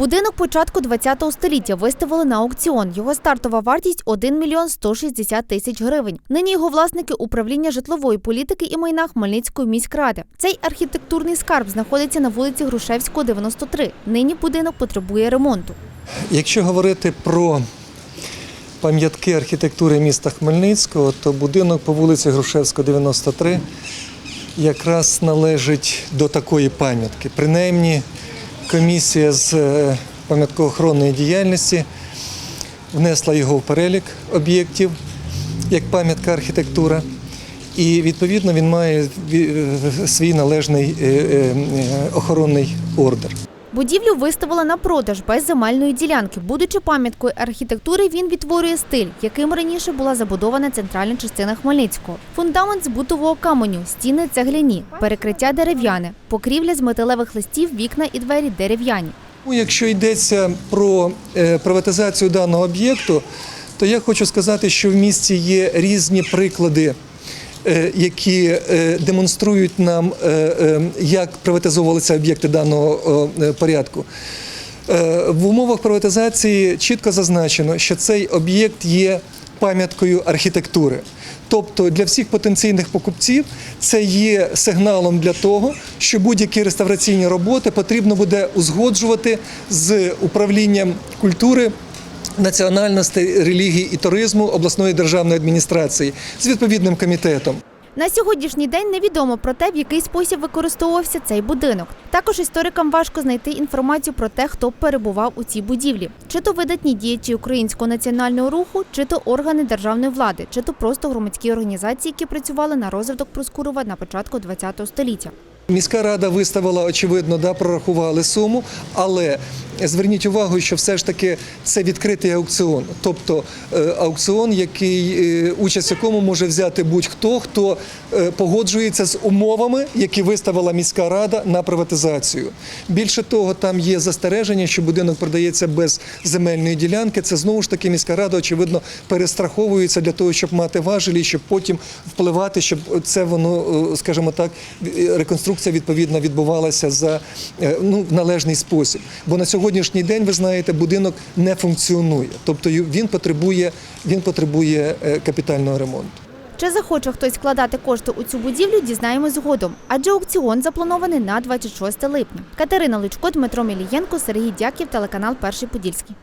Будинок початку ХХ століття виставили на аукціон. Його стартова вартість 1 мільйон 160 тисяч гривень. Нині його власники управління житлової політики і майна Хмельницької міськради. Цей архітектурний скарб знаходиться на вулиці Грушевського, 93. Нині будинок потребує ремонту. Якщо говорити про пам'ятки архітектури міста Хмельницького, то будинок по вулиці Грушевського, 93 якраз належить до такої пам'ятки. Принаймні, комісія з е, пам'яткоохоронної діяльності внесла його в перелік об'єктів як пам'ятка архітектура. І відповідно він має е, свій належний е, охоронний ордер. Будівлю виставили на продаж без земельної ділянки. Будучи пам'яткою архітектури, він відтворює стиль, яким раніше була забудована центральна частина Хмельницького. Фундамент з бутового каменю, стіни цегляні, перекриття дерев'яне, покрівля з металевих листів, вікна і двері дерев'яні. Ну, Якщо йдеться про е, приватизацію даного об'єкту, то я хочу сказати, що в місті є різні приклади, які е, демонструють нам, е, е, як приватизовувалися об'єкти даного е, порядку. Е, В умовах приватизації чітко зазначено, що цей об'єкт є пам'яткою архітектури. Тобто для всіх потенційних покупців це є сигналом для того, що будь-які реставраційні роботи потрібно буде узгоджувати з управлінням культури. Національностей, релігії і туризму обласної державної адміністрації з відповідним комітетом. На сьогоднішній день невідомо про те, в який спосіб використовувався цей будинок. Також історикам важко знайти інформацію про те, хто перебував у цій будівлі, чи то видатні діячі українського національного руху, чи то органи державної влади, чи то просто громадські організації, які працювали на розвиток Проскурова на початку ХХ століття. Міська рада виставила, очевидно, да, прорахували суму, але зверніть увагу, що все ж таки це відкритий аукціон, тобто е, аукціон, який е, участь якому може взяти будь-хто, хто е, погоджується з умовами, які виставила міська рада на приватизацію. Більше того, там є застереження, що будинок продається без земельної ділянки. Це знову ж таки міська рада, очевидно, перестраховується для того, щоб мати важелі, щоб потім впливати, щоб це воно, скажімо так, е, реконструкція відповідно відбувалася за е, ну, в належний спосіб. Бо на сьогоднішній день, ви знаєте, будинок не функціонує, тобто він потребує, він потребує е, капітального ремонту. Чи захоче хтось вкладати кошти у цю будівлю, дізнаємось згодом, адже аукціон запланований на 26 липня. Катерина Личко, Дмитро Мілієнко, Сергій Дяків, телеканал Перший Подільський.